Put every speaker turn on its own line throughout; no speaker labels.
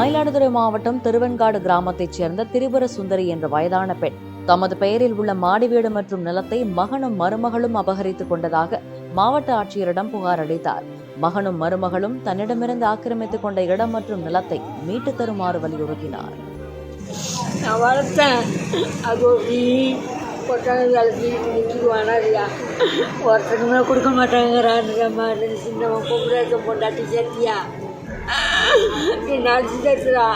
மயிலாடுதுறை மாவட்டம் திருவெண்காடு கிராமத்தைச் சேர்ந்த திரிபுர சுந்தரி என்ற வயதான பெண் தமது பெயரில் உள்ள மாடி வீடு மற்றும் நிலத்தை மகனும் மருமகளும் அபகரித்துக் கொண்டதாக மாவட்ட ஆட்சியரிடம் புகார் அளித்தார். மகனும் மருமகளும் தன்னிடமிருந்து ஆக்கிரமித்துக் கொண்ட இடம் மற்றும் நிலத்தை மீட்டுத் தருமாறு வலியுறுத்தினார்.
நான் கொடுக்க மாட்டாங்கிறான்ற சின்னவன் பொண்டாட்டி சேர்த்தியா? என்ன அடிச்சு தருத்துறா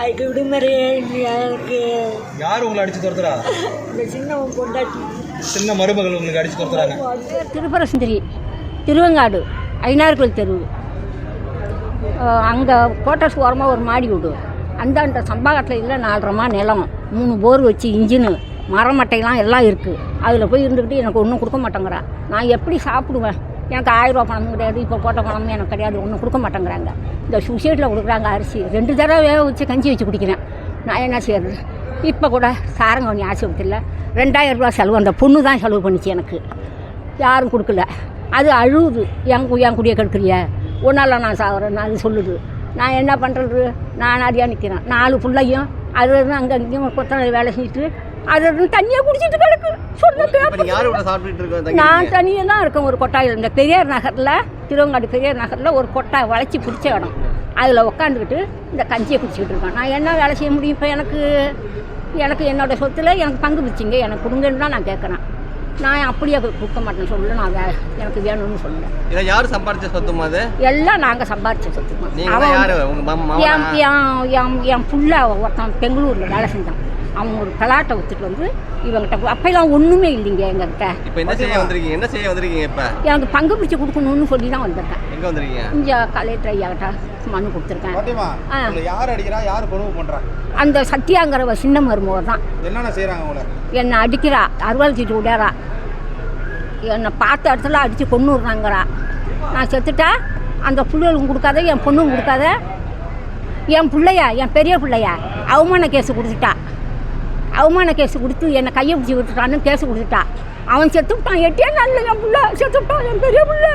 அதுக்கு விடுமுறையே இல்லையா எனக்கு.
யார் உங்களை அடிச்சு துரத்துறா?
இந்த சின்னவன் பொண்டாட்டி.
சின்ன மருமகள் உங்களுக்கு அடிச்சு துரத்துறாங்க.
திருப்பரசுந்தரி திருவங்காடு ஐநாறுகோயில் தெரு. அங்கே கோட்டர்ஸ் ஓரமாக ஒரு மாடி வீடு. அந்தாண்ட சம்பாகத்தில் இல்லை நாலரைமா நிலம். மூணு போர் வச்சு இன்ஜினு மரமட்டையெல்லாம் எல்லாம் இருக்குது அதில் போய் இருந்துக்கிட்டு எனக்கு ஒன்றும் கொடுக்க மாட்டேங்கிறா. நான் எப்படி சாப்பிடுவேன்? எனக்கு ஆயிரம் ரூபா பணமும் கிடையாது இப்போ போட்ட பணமும் எனக்கு கிடையாது ஒன்றும் கொடுக்க மாட்டேங்கிறாங்க. இந்த சுசைட்டில் கொடுக்குறாங்க அரிசி. ரெண்டு தடவை வேக வச்சு கஞ்சி வச்சு குடிக்கிறேன். நான் என்ன செய்யறது இப்போ கூட சாரங்கவனி ஆஸ்பத்திரியில் ரெண்டாயிரம் ரூபா செலவு. அந்த பொண்ணு தான் செலவு பண்ணிச்சு எனக்கு. யாரும் கொடுக்கல. அது அழுவுது. என் என் குடியை கெடுக்கிறிய? ஒன்றால் நான் சாகுறேன் அது சொல்லுது. நான் என்ன பண்ணுறது நான் அடியாக நிற்கிறேன் நாலு பிள்ளையும் அது அங்கே இங்கேயும் கொத்தனை வேலை செஞ்சுட்டு அது தண்ணியாக குடிச்சிட்டு கிடக்கு. நான் தனியாக தான் இருக்கேன் ஒரு கொட்டாயில் இந்த பெரியார் நகரில் திருவங்காடு பெரியார் நகரில் ஒரு கொட்டாய் வளைச்சி பிடிச்ச இடம். அதில் உக்காந்துக்கிட்டு இந்த கஞ்சியை குடிச்சிக்கிட்டு இருக்கேன். நான் என்ன வேலை செய்ய முடியும்? இப்போ எனக்கு எனக்கு என்னோட சொத்துல எனக்கு பங்கு பிடிச்சிங்க. எனக்கு கொடுங்கன்னு தான் நான் கேட்குறேன். நான் அப்படியே கொடுக்க மாட்டேன்னு சொல்லல நான் வே எனக்கு வேணும்னு சொல்லல.
இதை யாரு சம்பாரிச்ச சொத்துமா அது?
எல்லாம் நாங்கள் சம்பாரிச்ச சொத்து தான்.
நீங்க
அவன் என் என் என் புள்ள ஒருத்தன் பெங்களூரில் வேலை செஞ்சான். அவன் ஒரு கலாட்டை வித்துட்டு வந்து இவங்கிட்ட அப்பெல்லாம் ஒன்றுமே இல்லைங்க எங்ககிட்ட.
இப்ப என்ன செய்ய வந்திருக்கீங்க? என்ன செய்ய வந்திருக்கீங்க இப்ப?
எனக்கு பங்கு பிடிச்சி கொடுக்கணும்னு சொல்லி தான் வந்திருக்கேன்.
எங்க வந்திருக்கீங்க?
இங்கே கலெக்டர் ஐயாகிட்ட மனு கொடுத்துருக்கேன்.
யார் அடிக்கிறா? யார் கொடுமை பண்றா?
அந்த சத்யாங்கிறவ சின்ன மருமவர் தான்
என்னென்ன செய்றாங்க உங்களை?
என்னை அடிக்கிறா. அறுவாள் சீட்டு விடாரா என்னை பார்த்த இடத்துல அடித்து கொண்டு விட்றாங்கிறா. நான் செத்துட்டா அந்த பிள்ளைகளுக்கும் கொடுக்காத என் பொண்ணும் கொடுக்காத. என் பிள்ளையா என் பெரிய பிள்ளையா அவமான கேஸ் கொடுத்துட்டா. அவமான கேஸ் கொடுத்து என்னை கையை பிடிச்சி விட்டுட்டான்னு கேஸ் கொடுத்துட்டா. அவன் செத்துப்பான் எட்டியே எட்டே நல்ல என் பிள்ளை செத்து விட்டான் என் பெரிய பிள்ளை.